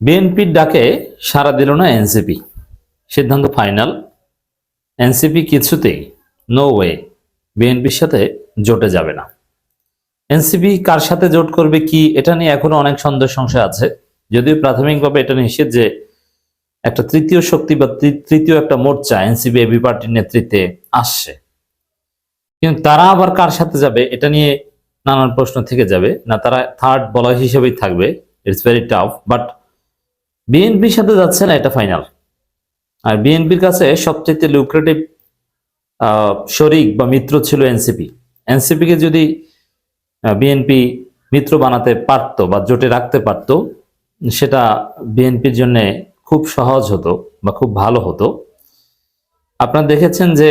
বিএনপির ডাকে সারা দিল না এনসিপি সিদ্ধান্ত ফাইনাল। এনসিপি কিছুতেই নো ওয়ে বিএনপির সাথে জোটে যাবে না। এনসিপি কার সাথে জোট করবে কি, এটা নিয়ে এখনও অনেক সন্দেহ সংশয় আছে। যদিও প্রাথমিকভাবে এটা নিশ্চিত যে একটা তৃতীয় শক্তি বা তৃতীয় একটা মোর্চা এনসিপি এবি পার্টির নেতৃত্বে আসছে। কিন্তু তারা আবার কার সাথে যাবে, এটা নিয়ে নানান প্রশ্ন থেকে যাবে। না, তারা থার্ড বলয় হিসেবেই থাকবে। ইটস ভেরি টাফ বাট বিএনপির সাথে যাচ্ছে না এটা ফাইনাল আর বিএনপির কাছে সবচেয়ে লুক্রেটিভ শরিক বা মিত্র ছিল এনসিপি। এনসিপিকে যদি বিএনপি মিত্র বানাতে পারতো বা জোটে রাখতে পারতো, সেটা বিএনপির জন্য খুব সহজ হতো বা খুব ভালো হতো। আপনারা দেখেছেন যে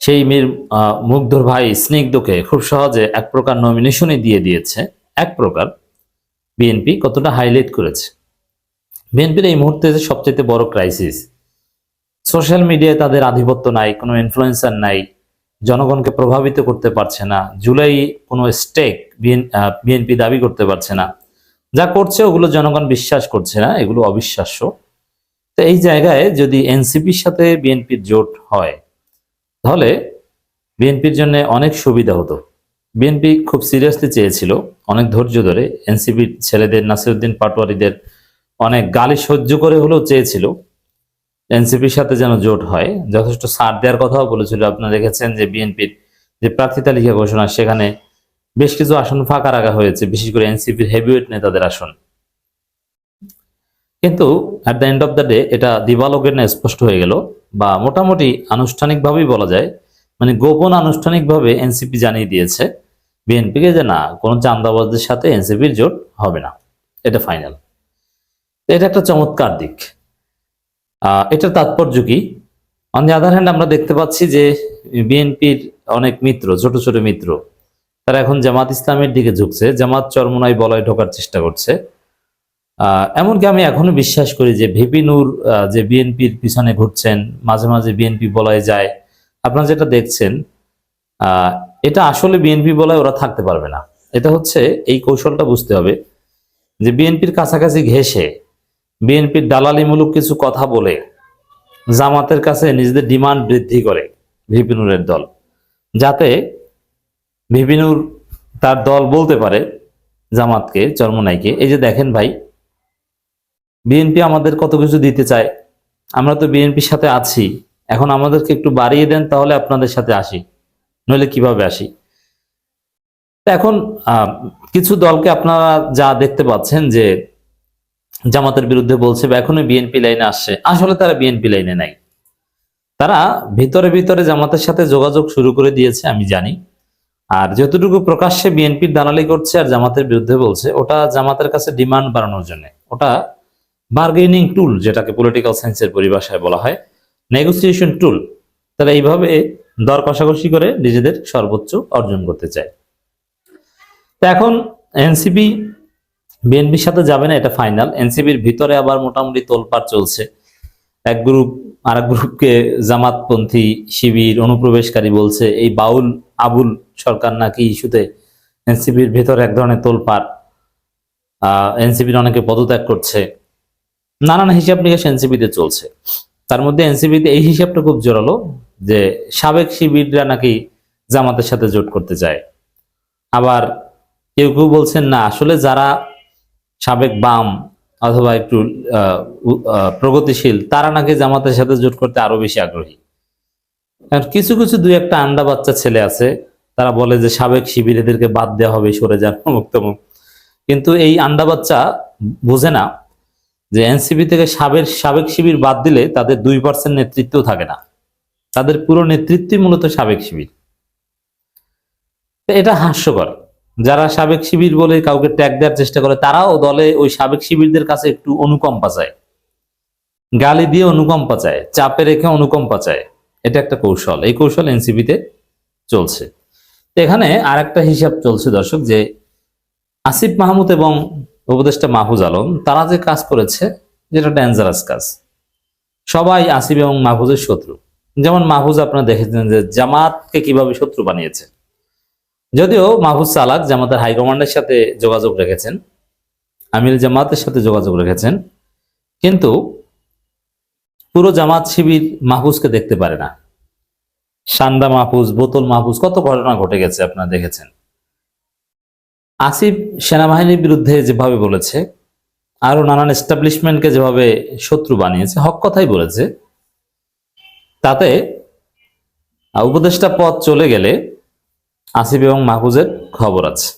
সেই মীর মুগ্ধর ভাই স্নিগ্ধকে খুব সহজে এক প্রকার নমিনেশনই দিয়ে দিয়েছে। এক প্রকার। বিএনপি কতটা হাইলাইট করেছে? বিএনপির এই মুহূর্তে যে সবচেয়ে বড় ক্রাইসিস সোশ্যাল মিডিয়ায় তাদের আধিপত্য নাই, কোনো ইনফ্লুয়েন্সার নাই, জনগণকে প্রভাবিত করতে পারছে না, জুলাই কোনো স্টেক বিএনপি দাবি করতে পারছে না। যা করছে ওগুলো জনগণ বিশ্বাস করছে না, এগুলো অবিশ্বাস্য। তো এই জায়গায় যদি এনসিপির সাথে বিএনপির জোট হয়, তাহলে বিএনপির জন্য অনেক সুবিধা হতো। বিএনপি খুব সিরিয়াসলি চেয়েছিল অনেক ধৈর্য ধরে এনসিপির ছেলেদের নাসিরুদ্দিন পাটোয়ারিদের অনেক গালি সহ্য করে হলেও চেয়েছিল। এনসিপির সাথে যেন জোট হয়। যথেষ্ট সার দেওয়ার কথাও বলেছিল। আপনারা দেখেছেন যে বিএনপির যে প্রার্থী তালিকা ঘোষণা, সেখানে বেশ কিছু আসন ফাঁকা রাখা হয়েছে, বিশেষ করে এনসিপির হেভিওয়েট নেতাদের আসন। কিন্তু at the end of the day এটা দিবালোকের না স্পষ্ট হয়ে গেল বা মোটামুটি আনুষ্ঠানিকভাবেই বলা যায় মানে গোপন আনুষ্ঠানিকভাবে এনসিপি জানিয়ে দিয়েছে। বিএনপিকে যে না, কোনো চান্দাবাজদের সাথে এনসিপির জোট হবে না। এটা ফাইনাল এটা একটা চমৎকার দিক। এটার তাৎপর্য কি? অন দি আদার হ্যান্ড আমরা দেখতে পাচ্ছি যে বিএনপির অনেক মিত্র, ছোট ছোট মিত্র, তারা এখন জামাত ইসলামের দিকে ঝুঁকছে। জামাত চরমনাই বলয় ঢোকার চেষ্টা করছে। এমনকি আমি এখনও বিশ্বাস করি যে ভিপি নূর যে বিএনপির পিছনে ঘুরছেন, মাঝে মাঝে বিএনপি বলয় যায়। আপনারা যেটা দেখছেন এটা আসলে বিএনপি বলয় ওরা থাকতে পারবে না। এটা হচ্ছে এই কৌশলটা বুঝতে হবে যে বিএনপির কাছাকাছি ঘেসে বিএনপির দালালিমূলক কিছু কথা বলে জামাতের কাছে নিজেদের ডিমান্ড বৃদ্ধি করে ভিপিনুরের দল। যাতে ভিপিনুর তার দল বলতে পারে জামাতকে, চরমনাইকে, এই যে দেখেন ভাই বিএনপি আমাদের কত কিছু দিতে চায়। আমরা তো বিএনপির সাথে আছি। এখন আমাদেরকে একটু বাড়িয়ে দেন, তাহলে আপনাদের সাথে আসি। নইলে কীভাবে আসি? এখন কিছু দলকে আপনারা যা দেখতে পাচ্ছেন যে জামাতের বিরুদ্ধে বলছে, বা এখনও বিএনপি লাইনে আসছে, আসলে তারা বিএনপি লাইনে নাই। তারা ভিতরে ভিতরে জামাতের সাথে যোগাযোগ শুরু করে দিয়েছে, আমি জানি। আর যতটুকু প্রকাশ্যে বিএনপির দালালি করছে আর জামাতের বিরুদ্ধে বলছে, ওটা জামাতের কাছে ডিমান্ড বাড়ানোর জন্য। ওটা বার্গেনিং টুল, যেটাকে পলিটিক্যাল সায়েন্সের পরিভাষায় বলা হয়, নেগোসিয়েশন টুল। তারা এইভাবে দর কষাকষি করে নিজেদের সর্বোচ্চ অর্জন করতে চায়। তো এখন এনসিপি, বিএনপির সাথে যাবে না, এটা ফাইনাল এনসিপির ভিতরে আবার মোটামুটি তোলপাড় চলছে। এক গ্রুপ আর এক গ্রুপকে জামাতপন্থী শিবির অনুপ্রবেশকারী বলছে, এই বাউল, আবুল সরকার নাকি ইস্যুতে এনসিপির ভেতরে এক ধরনের তোলপাড়। এনসিপির অনেকে পদত্যাগ করছে। নানান হিসাব নিকাশ এনসিপিতে চলছে। তার মধ্যে এনসিপিতে এই হিসাবটা খুব জোরালো। যে সাবেক শিবিররা নাকি জামাতের সাথে জোট করতে চায়। আবার কেউ কেউ বলছেন, না, আসলে যারা সাবেক বাম অথবা একটু প্রগতিশীল, তারা নাকি জামাতের সাথে জোট করতে আরও বেশি আগ্রহী। কিছু কিছু দুই একটা আন্ডা বাচ্চা ছেলে আছে, তারা বলে যে সাবেক শিবির এদেরকে বাদ দেওয়া হবে, সরে যান অমুক তমুক কিন্তু এই আন্ডা বাচ্চা বোঝে না যে এনসিপি থেকে সাবেক সাবেক শিবির বাদ দিলে তাদের দুই পার্সেন্ট নেতৃত্ব থাকে না। তাদের পুরো নেতৃত্বই মূলত সাবেক শিবির। এটা হাস্যকর। যারা সাবেক শিবির বলে কাউকে ট্যাগ দেওয়ার চেষ্টা করে, তারাও দলে ওই সাবেক শিবিরদের কাছে একটু অনুকম্পা চায়। গালি দিয়ে অনুকম্পা চায়, চাপে রেখে অনুকম্পা চায়। এটা একটা কৌশল। এই কৌশল এনসিপিতে চলছে। এখানে আর একটা হিসাব চলছে দর্শক, যে আসিফ মাহমুদ এবং উপদেষ্টা মাহফুজ আলম, তারা যে কাজ করেছে, যেটা ডেঞ্জারাস কাজ। সবাই আসিফ এবং মাহফুজের শত্রু। যেমন মাহফুজ আপনারা দেখেছেন যে জামাতকে কীভাবে শত্রু বানিয়েছে। যদিও মাহফুজ সালাক জামাতের হাইকমান্ডের সাথে যোগাযোগ রেখেছেন, আমির জামাতের সাথে যোগাযোগ রেখেছেন, কিন্তু পুরো জামাত শিবির মাহফুজকে দেখতে পারে না। সান্দা মাহফুজ, বোতল মাহফুজ, কত ঘটনা ঘটে গেছে আপনারা দেখেছেন। আসিফ সেনাবাহিনীর বিরুদ্ধে যেভাবে বলেছে আরও নানান এস্টাবলিশমেন্টকে যেভাবে শত্রু বানিয়েছে, হক কথাই বলেছে তাতে উপদেষ্টা পদ চলে গেলে আসিফ এবং মাহফুজের খবর আছে।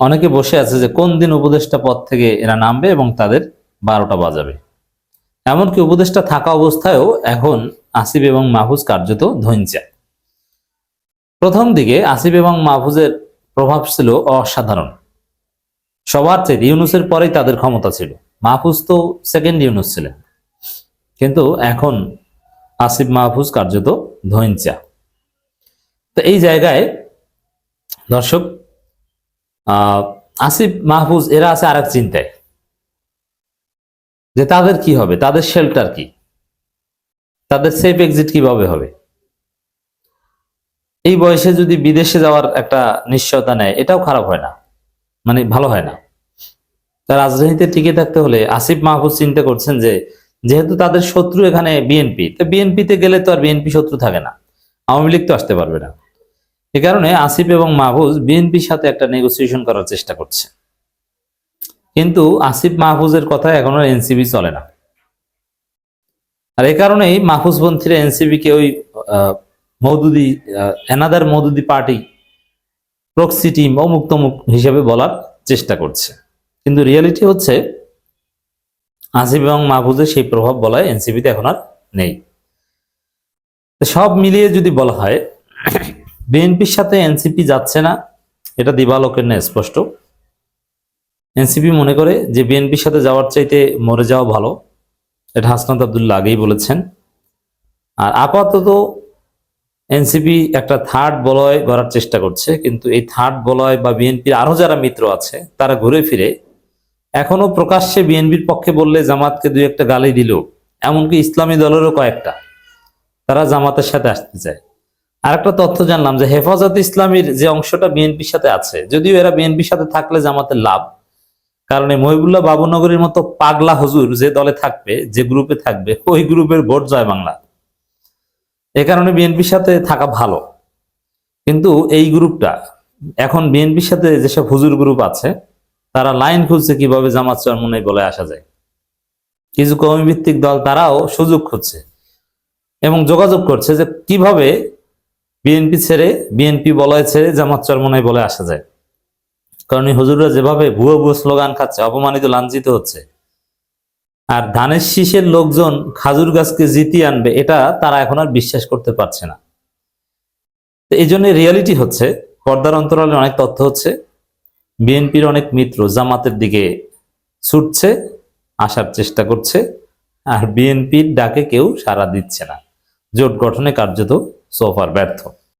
অনেকে বসে আছে যে কোন দিন উপদেষ্টা পদ থেকে এরা নামবে এবং তাদের বারোটা বাজাবে। এমনকি উপদেষ্টা থাকা অবস্থায়ও এখন আসিফ এবং মাহফুজ কার্যত ধৈঞ্চা প্রথম দিকে আসিফ এবং মাহফুজের প্রভাব ছিল অসাধারণ। সবার চেয়ে ইউনুসের পরেই তাদের ক্ষমতা ছিল। মাহফুজ তো সেকেন্ড ইউনুস ছিলেন। কিন্তু এখন আসিফ মাহফুজ কার্যত ধৈঞ্চা তো এই জায়গায় দর্শক আসিফ মাহফুজ এরা আছে আরেক চিন্তায়। যে তাদের কি হবে? তাদের শেল্টার কি? তাদের সেফ এক্সিট কীভাবে হবে? এই বয়সে যদি বিদেশে যাওয়ার একটা নিশ্চয়তা নেয়, এটাও খারাপ হয় না। মানে ভালো হয় না। তা রাজধানীতে টিকে থাকতে হলে আসিফ মাহফুজ চিন্তা করছেন যে যেহেতু তাদের শত্রু এখানে বিএনপি, তো বিএনপিতে গেলে তো আর বিএনপি শত্রু থাকে না। আওয়ামী লীগ তো আসতে পারবে না। এ কারণে আসিফ এবং মাহফুজ বিএনপির সাথে একটা নেগোসিয়েশন করার চেষ্টা করছে। কিন্তু আসিফ মাহফুজের কথা এখনও এনসিবি চলে না। আর এই কারণেই মাহফুজপন্থীরা এনসিবি কে ওই Maududi another Maududi party proxy team অমুক হিসেবে বলার চেষ্টা করছে। কিন্তু রিয়ালিটি হচ্ছে আসিফ এবং মাহফুজের সেই প্রভাব বলা বলায় এনসিপিতে এখন আর নেই। সব মিলিয়ে যদি বলা হয়, বিএনপির সাথে এনসিপি যাচ্ছে না, এটা দিবালোকের না স্পষ্ট। এনসিপি মনে করে যে বিএনপির সাথে যাওয়ার চাইতে মরে যাওয়া ভালো, এটা হাসনাত আবদুল্লাহ আগেই বলেছেন। আর আপাতত এনসিপি একটা থার্ড বলয় গড়ার চেষ্টা করছে, কিন্তু এই থার্ড বলয় বা বিএনপির আরও যারা মিত্র আছে, তারা ঘুরে ফিরে এখনও প্রকাশ্যে বিএনপির পক্ষে বললে জামাতকে দুই একটা গালি দিল, এমনকি ইসলামী দলেরও কয়েকটা। তারা জামাতের সাথে আসতে চায়। আর একটা তথ্য জানলাম যে হেফাজত ইসলামীর যে অংশটা বিএনপির সাথে আছে, যদিও এরা বিএনপির সাথে থাকলে জামাতের লাভ, কারণ এই মহিবুল্লাহ বাবুনগরীর মতো পাগলা হুজুর যে দলে থাকবে, যে গ্রুপে থাকবে, ওই গ্রুপের ভোট জয় বাংলা। এ কারণে বিএনপির সাথে থাকা ভালো। কিন্তু এই গ্রুপটা, এখন বিএনপির সাথে যেসব হুজুর গ্রুপ আছে তারা লাইন খুঁজছে কীভাবে জামাত চরমনে বলে আসা যায়। কিছু কর্মী ভিত্তিক দল তারাও সুযোগ খুঁজছে এবং যোগাযোগ করছে যে কীভাবে বিএনপি ছেড়ে, বিএনপি বলয় ছেড়ে জামাত চরমনায় বলে আসা যায়। কারণ এই হুজুররা যেভাবে ভুয়ো ভুয়ো স্লোগান খাচ্ছে, অপমানিত, লাঞ্ছিত হচ্ছে। আর ধানের শীষের লোকজন খাজুর গাছকে জিতিয়ে আনবে, এটা তারা এখন আর বিশ্বাস করতে পারছে না। এই জন্য রিয়ালিটি হচ্ছে, পর্দার অন্তরালে অনেক তথ্য হচ্ছে। বিএনপির অনেক মিত্র জামাতের দিকে ছুটছে, আসার চেষ্টা করছে, আর বিএনপির ডাকে কেউ সাড়া দিচ্ছে না। জোট গঠনে কার্যত সোফার ব্যর্থ।